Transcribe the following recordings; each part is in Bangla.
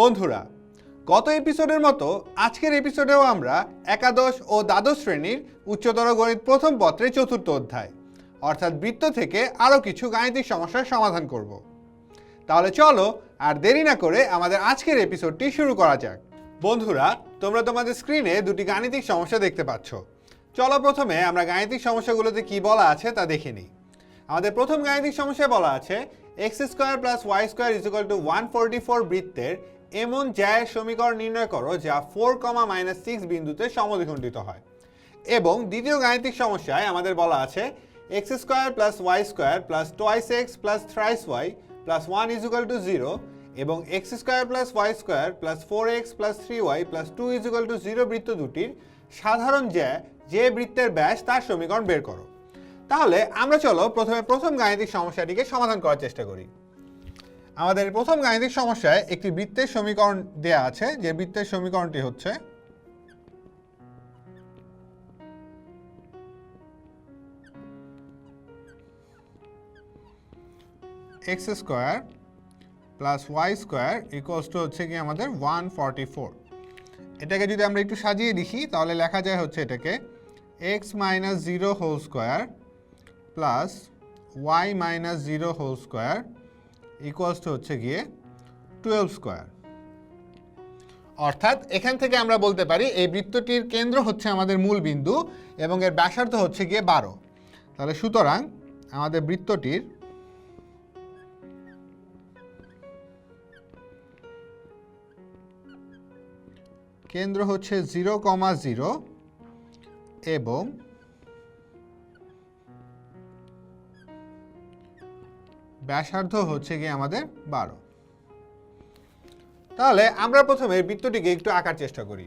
বন্ধুরা, গত এপিসোডের মতো আজকের এপিসোডেও আমরা একাদশ ও দ্বাদশ শ্রেণির উচ্চতর গণিত প্রথম পত্রের চতুর্থ অধ্যায়, অর্থাৎ বৃত্ত থেকে আরও কিছু গাণিতিক সমস্যার সমাধান করব। তাহলে চলো আর দেরি না করে আমাদের আজকের এপিসোডটি শুরু করা যাক। বন্ধুরা, তোমরা তোমাদের স্ক্রিনে দুটি গাণিতিক সমস্যা দেখতে পাচ্ছ। চলো প্রথমে আমরা গাণিতিক সমস্যাগুলোতে কি বলা আছে তা দেখে নিই। আমাদের প্রথম গাণিতিক সমস্যায় বলা আছে x square plus y square is equal to one forty four বৃত্তের এমন জ্যায়ের সমীকরণ নির্ণয় করো যা ফোর কমা মাইনাস সিক্স বিন্দুতে সমদ্বিখণ্ডিত হয়। এবং দ্বিতীয় গাণিতিক সমস্যায় আমাদের বলা আছে x square plus y square plus twice x plus thrice y plus one is equal to zero এবং x square plus y square plus four x plus three y plus two is equal to zero বৃত্ত দুটির সাধারণ জ্যা যে বৃত্তের ব্যাস তার সমীকরণ বের করো। তাহলে আমরা চলো প্রথমে প্রথম গাণিতিক সমস্যাটিকে সমাধান করার চেষ্টা করি। আমাদের প্রথম গাণিতিক সমস্যায় একটি বৃত্তের সমীকরণ দেয়া আছে, যে বৃত্তের সমীকরণটি হচ্ছে x square plus y square equals to হচ্ছে কি আমাদের ওয়ান ফর্টি ফোর এটাকে যদি আমরা একটু সাজিয়ে লিখি, তাহলে লেখা যায় হচ্ছে এটাকে x minus zero whole square plus y minus zero whole square equals to হচ্ছে গিয়ে টুয়েলভ স্কোয়ার অর্থাৎ এখান থেকে আমরা বলতে পারি এই বৃত্তটির কেন্দ্র হচ্ছে আমাদের মূল বিন্দু এবং এর ব্যাসার্ধ হচ্ছে গিয়ে বারো। তাহলে সুতরাং আমাদের বৃত্তটির কেন্দ্র হচ্ছে জিরো কমা জিরো এবং ব্যাসার্ধ হচ্ছে গিয়ে আমাদের বারো। তাহলে আমরা প্রথমে বৃত্তটিকে একটু আঁকার চেষ্টা করি।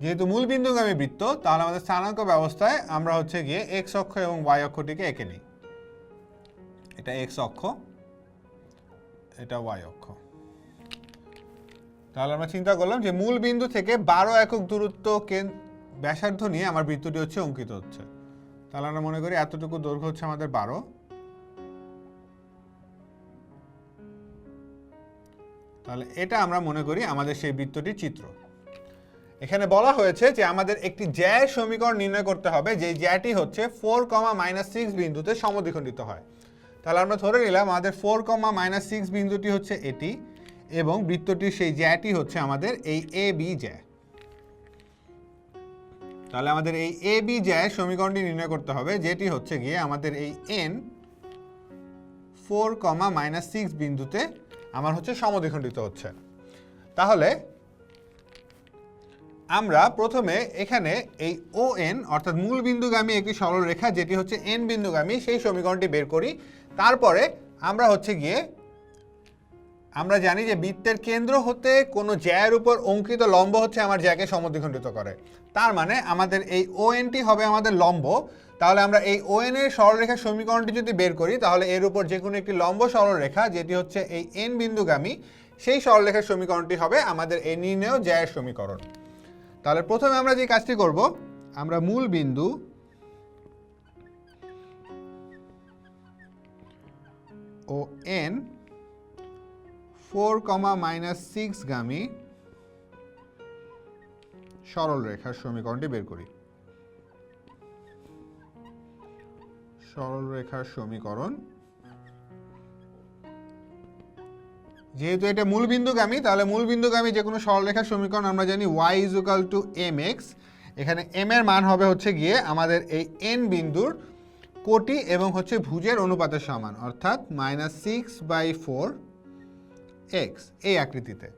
যেহেতু মূল বিন্দুগামী বৃত্ত, তাহলে আমাদের স্থানাঙ্ক ব্যবস্থায় আমরা হচ্ছে গিয়ে এক্স অক্ষ এবং ওয়াই অক্ষটিকে এঁকে নিই। এটা এক্স অক্ষ, এটা ওয়াই অক্ষ। তাহলে আমরা চিন্তা করলাম যে মূল বিন্দু থেকে বারো একক দূরত্ব ব্যাসার্ধ নিয়ে আমার বৃত্তটি হচ্ছে অঙ্কিত হচ্ছে। তাহলে আমরা মনে করি এতটুকু দৈর্ঘ্য হচ্ছে আমাদের বারো। তাহলে এটা আমরা মনে করি আমাদের সেই বৃত্তটির চিত্র। এখানে বলা হয়েছে যে আমাদের একটি জ্যায়ের সমীকরণ নির্ণয় করতে হবে যে জ্যাটি হচ্ছে ফোর কমা মাইনাস সিক্স বিন্দুতে সমদ্বিখণ্ডিত হয়। তাহলে আমরা ধরে নিলাম আমাদের ফোর কমা মাইনাস সিক্স বিন্দুটি হচ্ছে এটি এবং বৃত্তটির সেই জ্যাটি হচ্ছে আমাদের এই এ বি জ্যা। তাহলে আমাদের এই এ বি জ্যায়ের সমীকরণটি নির্ণয় করতে হবে, যেটি হচ্ছে গিয়ে আমাদের এই N four comma minus six বিন্দুতে আমার হচ্ছে সমদ্বিখণ্ডিত হচ্ছে। তাহলে আমরা প্রথমে এখানে এই ও এন অর্থাৎ মূল বিন্দুগামী একটি সরলরেখা, যেটি হচ্ছে এন বিন্দুগামী, সেই সমীকরণটি বের করি। তারপরে আমরা হচ্ছে গিয়ে, আমরা জানি যে বৃত্তের কেন্দ্র হতে কোনো জ্যায়ের উপর অঙ্কিত লম্ব হচ্ছে আমার জ্যাকে সমদ্বিখণ্ডিত করে। তার মানে আমাদের এই ও এনটি হবে আমাদের লম্ব। তাহলে আমরা এই ও এন এর সরলরেখার সমীকরণটি যদি বের করি, তাহলে এর উপর যে কোনো একটি লম্ব সরলরেখা, যেটি হচ্ছে এই এন বিন্দুগামী, সেই সরলরেখার সমীকরণটি হবে আমাদের এই নির্ণয় জ্যায়ের সমীকরণ। তাহলে প্রথমে আমরা যে কাজটি করব, আমরা মূল বিন্দু O N four comma minus six গামী সরলরেখার সমীকরণটি বের করি। সরল রেখার সমীকরণ। যেহেতু এটা মূল বিন্দুগামী তাহলে মূল বিন্দুগামী যে কোনো সরলরেখার সমীকরণ আমরা জানি y is equal to m x এখানে এম এর মান হবে হচ্ছে গিয়ে আমাদের এই এন বিন্দুর কোটি এবং হচ্ছে ভুজের অনুপাতের সমান, অর্থাৎ minus six by four x এই আকৃতিতে।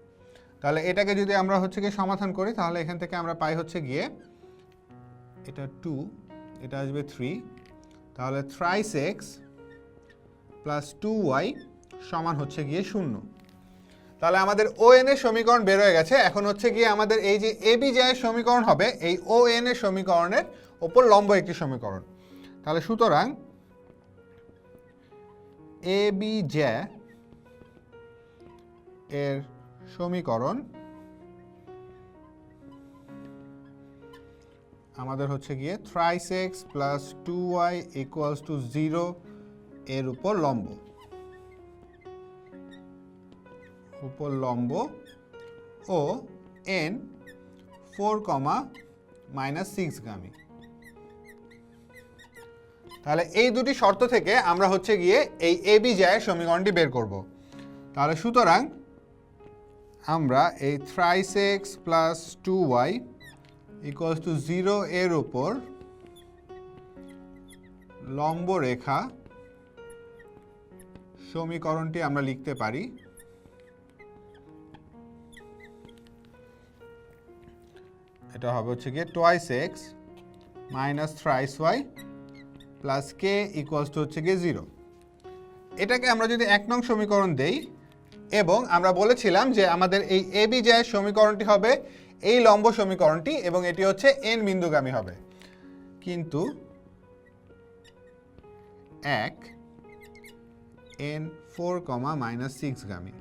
তাহলে এটাকে যদি আমরা হচ্ছে গিয়ে সমাধান করি, তাহলে এখান থেকে আমরা পাই হচ্ছে গিয়ে এটা টু এটা আসবে থ্রি তাহলে thrice x plus two y সমান হচ্ছে গিয়ে শূন্য। তাহলে আমাদের ও এন এর সমীকরণ বের হয়ে গেছে। এখন হচ্ছে গিয়ে আমাদের এই যে এ বি জ্যায়ের সমীকরণ হবে, এই ও এন এর সমীকরণের ওপর লম্ব একটি সমীকরণ। তাহলে সুতরাং এ বি জ্যা এর সমীকরণ আমাদের হচ্ছে গিয়ে thrice x plus two y equals to zero এর উপর লম্ব। উপর লম্ব O N four comma minus six গামী। তাহলে এই দুটি শর্ত থেকে আমরা হচ্ছে গিয়ে এই এ বি জায়ের সমীকরণটি বের করব। তাহলে সুতরাং আমরা এই thrice x plus two y equals to zero এর উপর লম্ব রেখা সমীকরণটি আমরা লিখতে পারি। এটা হবে হচ্ছে গিয়ে twice x minus thrice y plus k equals to হচ্ছে গিয়ে জিরো এটাকে আমরা যদি এক নং সমীকরণ দেই, এবং আমরা বলেছিলাম যে আমাদের এই এ বি জায়ের সমীকরণটি হবে এই লম্ব সমীকরণটি এবং এটি হচ্ছে এন বিন্দুগামী হবে। কিন্তু এক N four comma minus six গামী।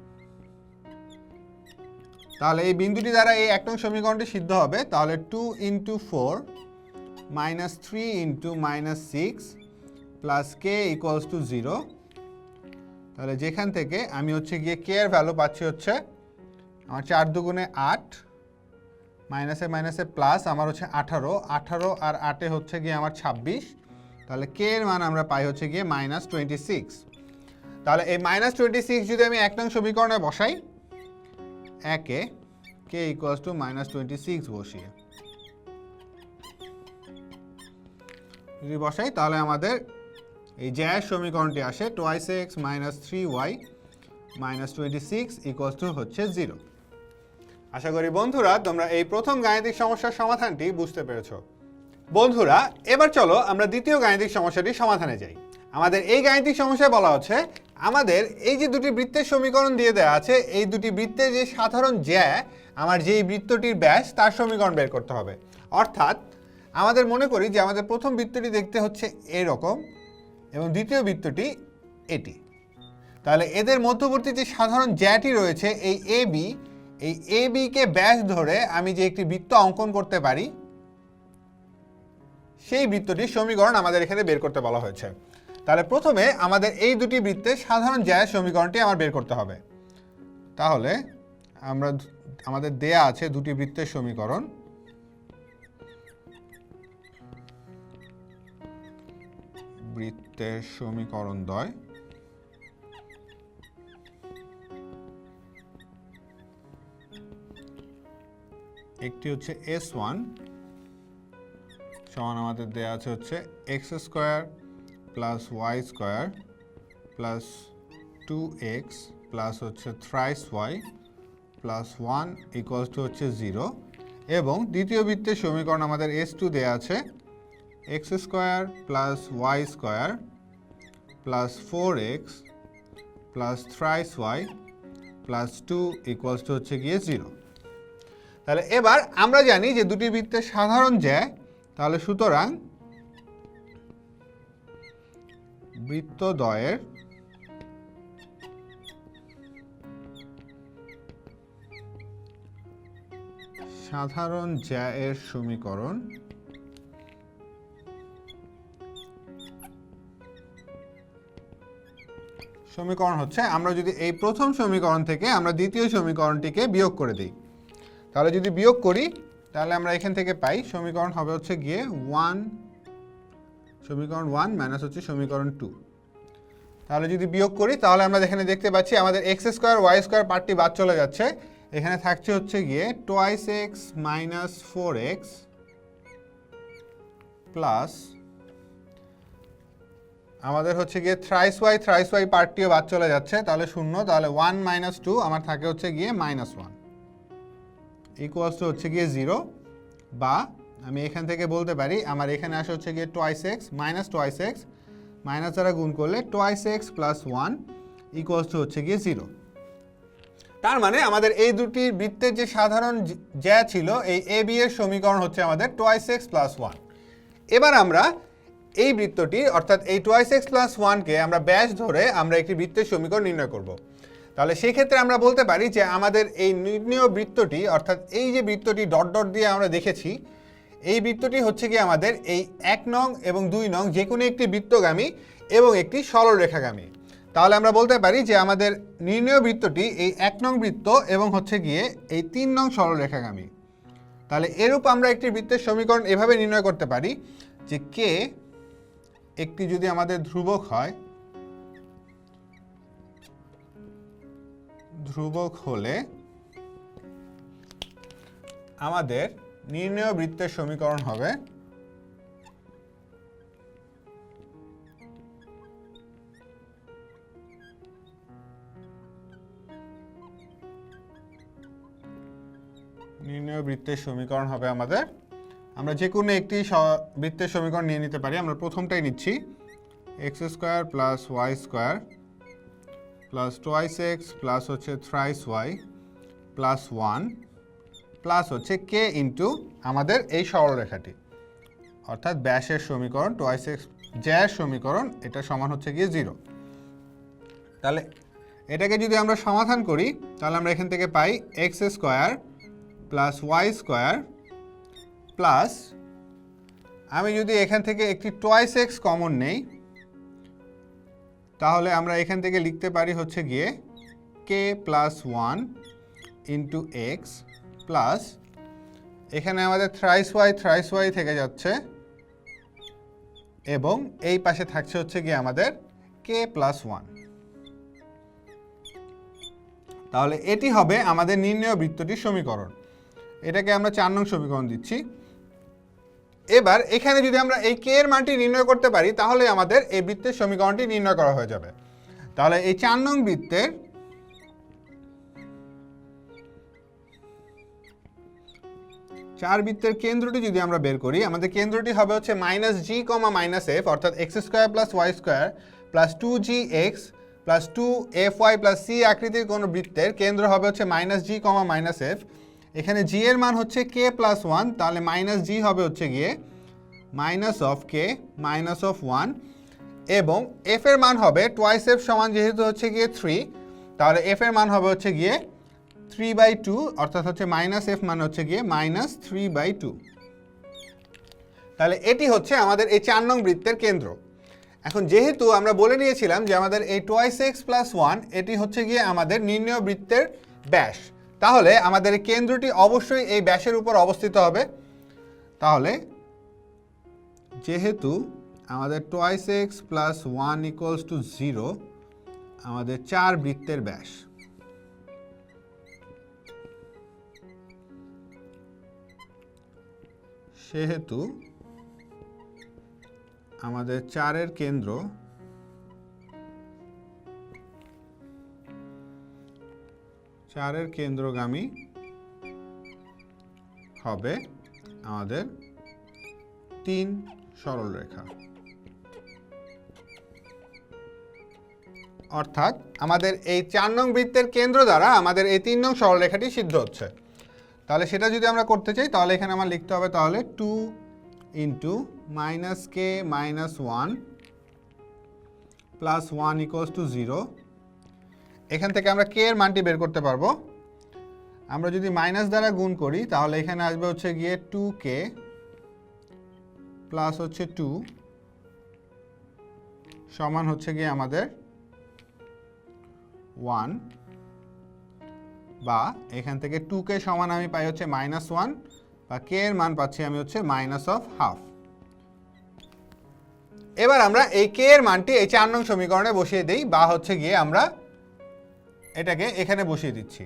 তাহলে এই বিন্দুটি দ্বারা এই এক নং সমীকরণটি সিদ্ধ হবে, তাহলে two into four minus three into minus six plus k equals to zero তাহলে যেখান থেকে আমি হচ্ছে গিয়ে কে এর ভ্যালু পাচ্ছি হচ্ছে আমার চার দুগুণে আট মাইনাসে মাইনাসে প্লাস আমার হচ্ছে আঠারো। আঠারো আর আটে হচ্ছে গিয়ে আমার ছাব্বিশ। তাহলে কে এর মান আমরা পাই হচ্ছে গিয়ে মাইনাস টোয়েন্টি সিক্স তাহলে এই মাইনাস টোয়েন্টি সিক্স যদি আমি এক নং সমীকরণে বসাই, একে k equals to minus twenty six বসিয়ে। যদি বসাই, তাহলে আমাদের এই জ্যায়ের সমীকরণটি আসে twice x minus three y minus twenty six equals to হচ্ছে জিরো আশা করি বন্ধুরা, তোমরা এই প্রথম গাণিতিক সমস্যার সমাধানটি বুঝতে পেরেছ। বন্ধুরা, এবার চলো আমরা দ্বিতীয় গাণিতিক সমস্যাটি সমাধানে যাই। আমাদের এই গাণিতিক সমস্যায় বলা হচ্ছে, আমাদের এই যে দুটি বৃত্তের সমীকরণ দিয়ে দেওয়া আছে, এই দুটি বৃত্তের যে সাধারণ জ্যা, আমার যেই বৃত্তটির ব্যাস, তার সমীকরণ বের করতে হবে। অর্থাৎ, আমাদের মনে করি যে আমাদের প্রথম বৃত্তটি দেখতে হচ্ছে এরকম, এবং দ্বিতীয় বৃত্তটি এটি। তাহলে এদের মধ্যবর্তী যে সাধারণ জ্যাটি রয়েছে, এই এ বি এই এ বিকে ব্যাস ধরে আমি যে একটি বৃত্ত অঙ্কন করতে পারি, সেই বৃত্তটির সমীকরণ আমাদের এখানে বের করতে বলা হয়েছে। তাহলে প্রথমে আমাদের এই দুটি বৃত্তের সাধারণ জ্যায়ের সমীকরণটি আমার বের করতে হবে। তাহলে আমরা আমাদের দেয়া আছে দুটি বৃত্তের সমীকরণ। বৃত্তের সমীকরণ দ্বয় একটি হচ্ছে এস ওয়ান সমান আমাদের দেওয়া আছে হচ্ছে x square plus y square plus two x plus হচ্ছে thrice y plus one equals to হচ্ছে জিরো এবং দ্বিতীয় বৃত্তের সমীকরণ আমাদের এস টু দেওয়া আছে x square plus y square plus four x plus thrice y plus two equals to হচ্ছে গিয়ে জিরো তাহলে এবার আমরা জানি যে দুটি বৃত্তের সাধারণ জ্যা, তাহলে সুতরাং বৃত্তদ্বয়ের সাধারণ জ্যা এর সমীকরণ সমীকরণ হচ্ছে, আমরা যদি এই প্রথম সমীকরণ থেকে আমরা দ্বিতীয় সমীকরণটিকে বিয়োগ করে দিই। তাহলে যদি বিয়োগ করি, তাহলে আমরা এখান থেকে পাই, সমীকরণ হবে হচ্ছে গিয়ে ওয়ান সমীকরণ ওয়ান মাইনাস হচ্ছে সমীকরণ টু তাহলে যদি বিয়োগ করি, তাহলে আমরা এখানে দেখতে পাচ্ছি, আমাদের এক্স স্কোয়ার ওয়াই স্কোয়ার পার্টটি বাদ চলে যাচ্ছে। এখানে থাকছে হচ্ছে গিয়ে twice x minus four x plus আমাদের হচ্ছে গিয়ে থ্রাইস ওয়াই থ্রাইস ওয়াই পার্টটিও বাদ চলে যাচ্ছে। তাহলে শূন্য, তাহলে ওয়ান মাইনাস টু আমার থাকে হচ্ছে গিয়ে মাইনাস ওয়ান ইকুয়ালস টু হচ্ছে গিয়ে জিরো বা আমি এখান থেকে বলতে পারি আমার এখানে আসে হচ্ছে গিয়ে twice x minus twice x minus দ্বারা গুণ করলে twice x plus one equals to হচ্ছে গিয়ে জিরো তার মানে আমাদের এই দুটি বৃত্তের যে সাধারণ জ্যা ছিল, এই এ বি এর সমীকরণ হচ্ছে আমাদের টোয়াইস এক্স প্লাস ওয়ান এবার আমরা এই বৃত্তটি, অর্থাৎ এই টোয়াইস এক্স প্লাস ওয়ানকে আমরা ব্যাস ধরে আমরা একটি বৃত্তের সমীকরণ নির্ণয় করব। তাহলে সেই ক্ষেত্রে আমরা বলতে পারি যে আমাদের এই নির্ণয় বৃত্তটি, অর্থাৎ এই যে বৃত্তটি ডট ডট দিয়ে আমরা দেখেছি, এই বৃত্তটি হচ্ছে কি আমাদের এই এক নং এবং দুই নং যে কোনো একটি বৃত্তগামী এবং একটি সরলরেখাগামী। তাহলে আমরা বলতে পারি যে আমাদের নির্ণয় বৃত্তটি এই এক নং বৃত্ত এবং হচ্ছে গিয়ে এই তিন নং সরলরেখাগামী। তাহলে এরূপ আমরা একটি বৃত্তের সমীকরণ এভাবে নির্ণয় করতে পারি যে কে একটি যদি আমাদের ধ্রুবক হয় ধ্রুবক হলে আমাদের নির্ণয় বৃত্তের সমীকরণ হবে নির্ণয় বৃত্তের সমীকরণ হবে আমাদের। আমরা যে কোনো একটি বৃত্তের সমীকরণ নিয়ে নিতে পারি। আমরা প্রথমটাই নিচ্ছি। X square plus y square plus twice x plus হচ্ছে thrice y plus one plus হচ্ছে কে ইন্টু আমাদের এই সরলরেখাটি। অর্থাৎ ব্যাসের সমীকরণ টোয়াইস এক্স জ্যার সমীকরণ এটা সমান হচ্ছে গিয়ে জিরো তাহলে এটাকে যদি আমরা সমাধান করি, তাহলে আমরা এখান থেকে পাই x square plus y square plus আমি যদি এখান থেকে একটি টোয়াইস এক্স কমন নেই তাহলে আমরা এখান থেকে লিখতে পারি হচ্ছে গিয়ে k plus one into x plus এখানে আমাদের থ্রাইস ওয়াই থ্রাইস ওয়াই থেকে যাচ্ছে এবং এই পাশে থাকছে হচ্ছে গিয়ে আমাদের কে প্লাস ওয়ান তাহলে এটি হবে আমাদের নির্ণয় বৃত্তটির সমীকরণ। এটাকে আমরা চার নং সমীকরণ দিচ্ছি। এবার এখানে যদি আমরা এই কে এর মানটি নির্ণয় করতে পারি, তাহলে আমাদের এই বৃত্তের সমীকরণটি নির্ণয় করা হয়ে যাবে। তাহলে এই চার নং বৃত্তের চার বৃত্তের কেন্দ্রটি যদি আমরা বের করি, আমাদের কেন্দ্রটি হবে হচ্ছে minus g comma minus f অর্থাৎ x square plus y square plus two g x plus two f y plus c আকৃতির কোনো বৃত্তের কেন্দ্র হবে হচ্ছে minus g comma minus f এখানে জি এর মান হচ্ছে কে প্লাস ওয়ান তাহলে মাইনাস জি হবে হচ্ছে গিয়ে minus of k minus of one এবং এফ এর মান হবে টোয়াইস এফ সমান যেহেতু হচ্ছে গিয়ে থ্রি তাহলে এফ এর মান হবে হচ্ছে গিয়ে থ্রি বাই টু অর্থাৎ হচ্ছে মাইনাস এফ মান হচ্ছে গিয়ে মাইনাস থ্রি বাই টু তাহলে এটি হচ্ছে আমাদের এই চার নং বৃত্তের কেন্দ্র। এখন যেহেতু আমরা বলে নিয়েছিলাম যে আমাদের এই টোয়াইস এক্স প্লাস ওয়ান এটি হচ্ছে গিয়ে আমাদের নির্ণয় বৃত্তের ব্যাস। তাহলে আমাদের কেন্দ্রটি অবশ্যই এই ব্যাসের উপর অবস্থিত হবে। তাহলে যেহেতু আমাদের twice x plus one equals to zero আমাদের চার বৃত্তের ব্যাস। সেহেতু আমাদের চারের কেন্দ্র চারের কেন্দ্রগামী হবে আমাদের তিন সরলরেখা। অর্থাৎ আমাদের এই চার নং বৃত্তের কেন্দ্র দ্বারা আমাদের এই তিন নং সরলরেখাটি সিদ্ধ হচ্ছে। তাহলে সেটা যদি আমরা করতে চাই, তাহলে এখানে আমার লিখতে হবে তাহলে two into minus k minus one plus one equals to zero এখান থেকে আমরা কে এর মানটি বের করতে পারব। আমরা যদি মাইনাস দ্বারা গুণ করি, তাহলে এখানে আসবে হচ্ছে গিয়ে টু কে প্লাস হচ্ছে টু সমান হচ্ছে গিয়ে আমাদের ওয়ান বা এখান থেকে টু কে সমান আমি পাই হচ্ছে মাইনাস ওয়ান বা কে এর মান পাচ্ছি আমি হচ্ছে মাইনাস অফ হাফ এবার আমরা এই কে এর মানটি এই চার নং সমীকরণে বসিয়ে দিই বা হচ্ছে গিয়ে আমরা এটাকে এখানে বসিয়ে দিচ্ছি।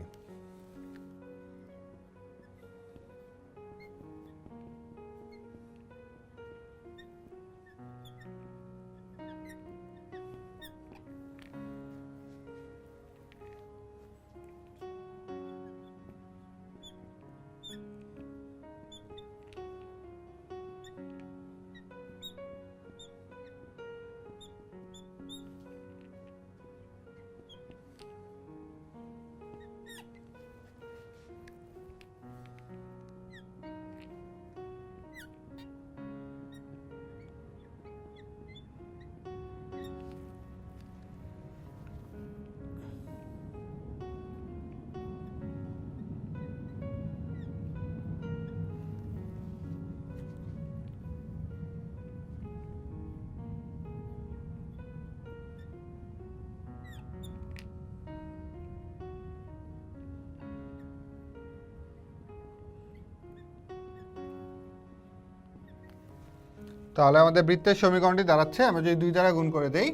তাহলে আমাদের বৃত্তের সমীকরণটি দাঁড়াচ্ছে, আমরা যদি দুই দ্বারা গুণ করে দেই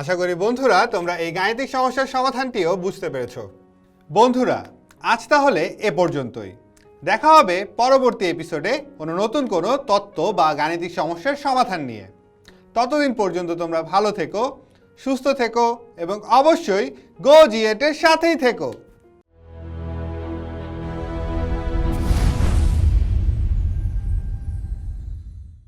আশা করি বন্ধুরা তোমরা এই গাণিতিক সমস্যার সমাধানটিও বুঝতে পেরেছ। বন্ধুরা, আজ তাহলে এ পর্যন্তই। দেখা হবে পরবর্তী এপিসোডে কোনো নতুন কোনো তত্ত্ব বা গাণিতিক সমস্যার সমাধান নিয়ে। ততদিন পর্যন্ত তোমরা ভালো থেকো, সুস্থ থেকো এবং অবশ্যই গো জিয়েটের সাথেই থেকো।